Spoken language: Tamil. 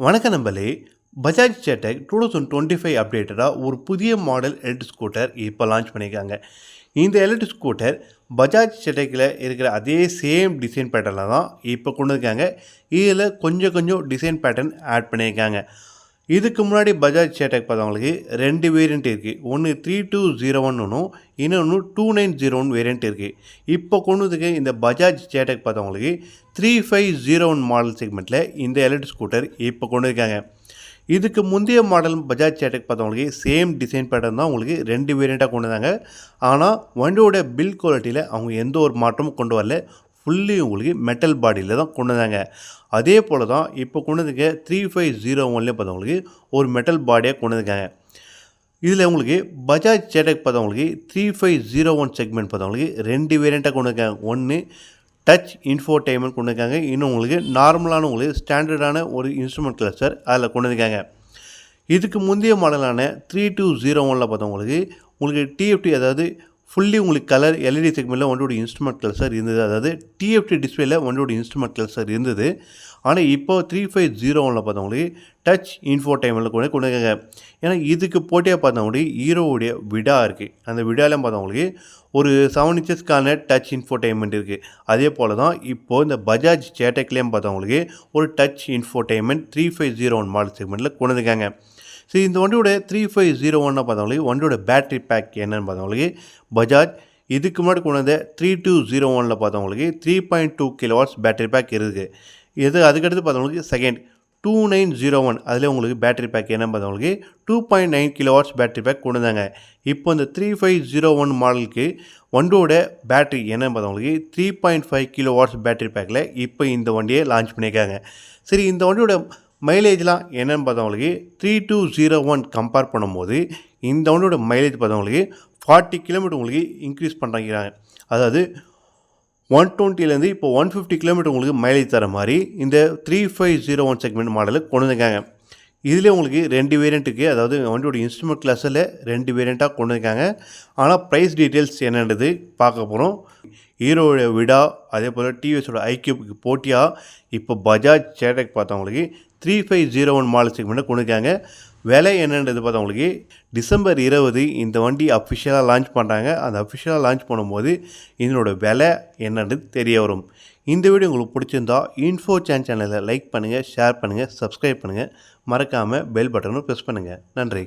வணக்கம் நம்பளே Bajaj Chetak two thousand twenty five அப்டேட்டடாக ஒரு புதிய மாடல் எலக்ட்ரிக் ஸ்கூட்டர் இப்போ லான்ச் பண்ணியிருக்காங்க. இந்த எலக்ட்ரிக் ஸ்கூட்டர் பஜாஜ் சேட்டக்கில் இருக்கிற அதே சேம் டிசைன் பேட்டர்னில் தான் இப்போ கொண்டு இருக்காங்க இதில் கொஞ்சம் கொஞ்சம் டிசைன் பேட்டர்ன் ஆட் பண்ணியிருக்காங்க. இதுக்கு முன்னாடி பஜாஜ் சேட்டக் பார்த்தவங்களுக்கு ரெண்டு வேரியண்ட் இருக்குது ஒன்று த்ரீ டூ ஜீரோ ஒன் ஒன்றும் இன்னொன்று two nine zero one variant இருக்குது இப்போ கொண்டு இந்த பஜாஜ் சேட்டக் பார்த்தவங்களுக்கு three five zero one model செக்மெண்ட்டில் இந்த எலக்ட்ரிக் ஸ்கூட்டர் இப்போ கொண்டு இருக்காங்க இதுக்கு முந்தைய மாடல் பஜாஜ் சேட்டக் பார்த்தவங்களுக்கு சேம் டிசைன் பேட்டர்ன் தான் உங்களுக்கு ரெண்டு வேரியண்ட்டாக கொண்டு வந்தாங்க. ஆனால் வண்டியோட பில் குவாலிட்டியில் அவங்க எந்த ஒரு மாற்றமும் கொண்டு வரல. ஃபுல்லி உங்களுக்கு மெட்டல் பாடியில் தான் கொண்டு வந்தாங்க. அதே போல் தான் இப்போ கொண்டு வந்துங்க த்ரீ ஃபைவ் ஜீரோ ஒன்லேயே பார்த்தவங்களுக்கு ஒரு மெட்டல் பாடியாக கொண்டு இதில் உங்களுக்கு பஜாஜ் சேட்டக் பார்த்தவங்களுக்கு three five zero one segment பார்த்தவங்களுக்கு ரெண்டு வேரியண்ட்டாக கொண்டு இருக்காங்க ஒன்று டச் இன்ஃபோடைன்மெண்ட் கொண்டு இருக்காங்க இன்னும் உங்களுக்கு நார்மலான உங்களுக்கு ஸ்டாண்டர்டான ஒரு இன்ஸ்ட்ருமெண்ட் கிளஸ்டர் அதில் கொண்டு இதுக்கு முந்தைய மாடலான த்ரீ டூ ஜீரோ ஒனில் பார்த்தவங்களுக்கு உங்களுக்கு டிஎஃப்டி அதாவது ஃபுல்லி உங்களுக்கு கலர் எல்இடி செக்மெண்ட்டில் ஒன்றோட இன்ஸ்ட்ருமெண்ட் கிளஸ்டர் இருந்தது. அதாவது டிஎஃப்டி டிஸ்பிளேல ஒன்றோட இன்ஸ்ட்ருமெண்ட் கிளஸ்டர் இருந்தது. ஆனால் இப்போ த்ரீ ஃபைவ் ஜீரோ ஒனில் பார்த்தவங்களுக்கு டச் இன்ஃபோ டைமில் கூட கொண்டு இருக்காங்க ஏன்னா இதுக்கு போட்டியாக பார்த்தவங்களுக்கு ஹீரோவுடைய விடா இருக்குது அந்த விடாலாம் பார்த்தவங்களுக்கு ஒரு செவன் இன்ச்சஸ்க்கான டச் இன்ஃபோடைன்மெண்ட் இருக்குது அதே போல் தான் இப்போது இந்த பஜாஜ் சேட்டக்லேயும் பார்த்தவங்களுக்கு ஒரு touch infotainment three five zero one model செக்மெண்ட்டில் கொண்டு வந்துருக்காங்க. சரி இந்த வண்டியோட த்ரீ ஃபைவ் ஜீரோ ஒன்னா பார்த்தவங்களுக்கு வண்டியோட பேட்டரி பேக் என்னன்னு பார்த்தவங்களுக்கு பஜாஜ் இதுக்கு முன்னாடி கொண்டு வந்த த்ரீ டூ ஜீரோ ஒனில் பார்த்தவங்களுக்கு three point two kilowatts battery pack இருக்குது. இது அதுக்கடுத்து பார்த்தவங்களுக்கு second two nine zero one அதில் உங்களுக்கு பேட்டரி பேக் என்ன பார்த்தவங்களுக்கு two point nine kilowatts battery pack கொண்டு வந்தாங்க. இப்போ இந்த த்ரீ ஃபைவ் ஜீரோ ஒன் மாடலுக்கு வண்டியோட பேட்டரி என்ன பார்த்தவங்களுக்கு three point five kilo watts battery பேக்கில் இப்போ இந்த வண்டியை லான்ச் பண்ணியிருக்காங்க. சரி இந்த வண்டியோட மைலேஜ்லாம் என்னென்னு பார்த்தவங்களுக்கு three two zero one compare பண்ணும்போது இந்த வண்டியோட மைலேஜ் பார்த்தவங்களுக்கு ஃபார்ட்டி கிலோமீட்டர் உங்களுக்கு இன்க்ரீஸ் பண்ணுறாங்க அதாவது ஒன் டுவெண்ட்டிலேருந்து இப்போ ஒன் ஃபிஃப்டி கிலோமீட்டர் உங்களுக்கு மைலேஜ் தர மாதிரி இந்த three five zero one segment மாடலில் கொண்டு வந்திருக்காங்க. இதில் உங்களுக்கு ரெண்டு வேரியண்ட் இருக்குது அதாவது வண்டியோட இன்ஸ்ட்ருமெண்ட் கிளாஸில் ரெண்டு வேரியண்ட்டாக கொண்டு வந்திருக்காங்க. ஆனால் ப்ரைஸ் டீட்டெயில்ஸ் என்னன்றது பார்க்க போகிறோம் ஹீரோட விடா அதே போல் டிவிஎஸோட ஐக்யூப்க்கு போட்டியாக இப்போ பஜாஜ் சேட்டக் பார்த்தவங்களுக்கு three five zero one model செக்மெண்ட்டை கொண்டு இருக்காங்க விலை என்னன்றது பார்த்தவங்களுக்கு டிசம்பர் இருபது இந்த வண்டி அஃபிஷியலாக லான்ச் பண்ணுறாங்க அந்த அஃபிஷியலாக லான்ச் பண்ணும்போது இதனோட விலை என்னன்றது தெரிய வரும். இந்த வீடியோ உங்களுக்கு பிடிச்சிருந்தா இன்ஃபோ சேன் சேனலை லைக் பண்ணுங்கள் ஷேர் பண்ணுங்கள் சப்ஸ்கிரைப் பண்ணுங்கள் மறக்காமல் பெல் பட்டனும் ப்ரெஸ் பண்ணுங்கள் நன்றி.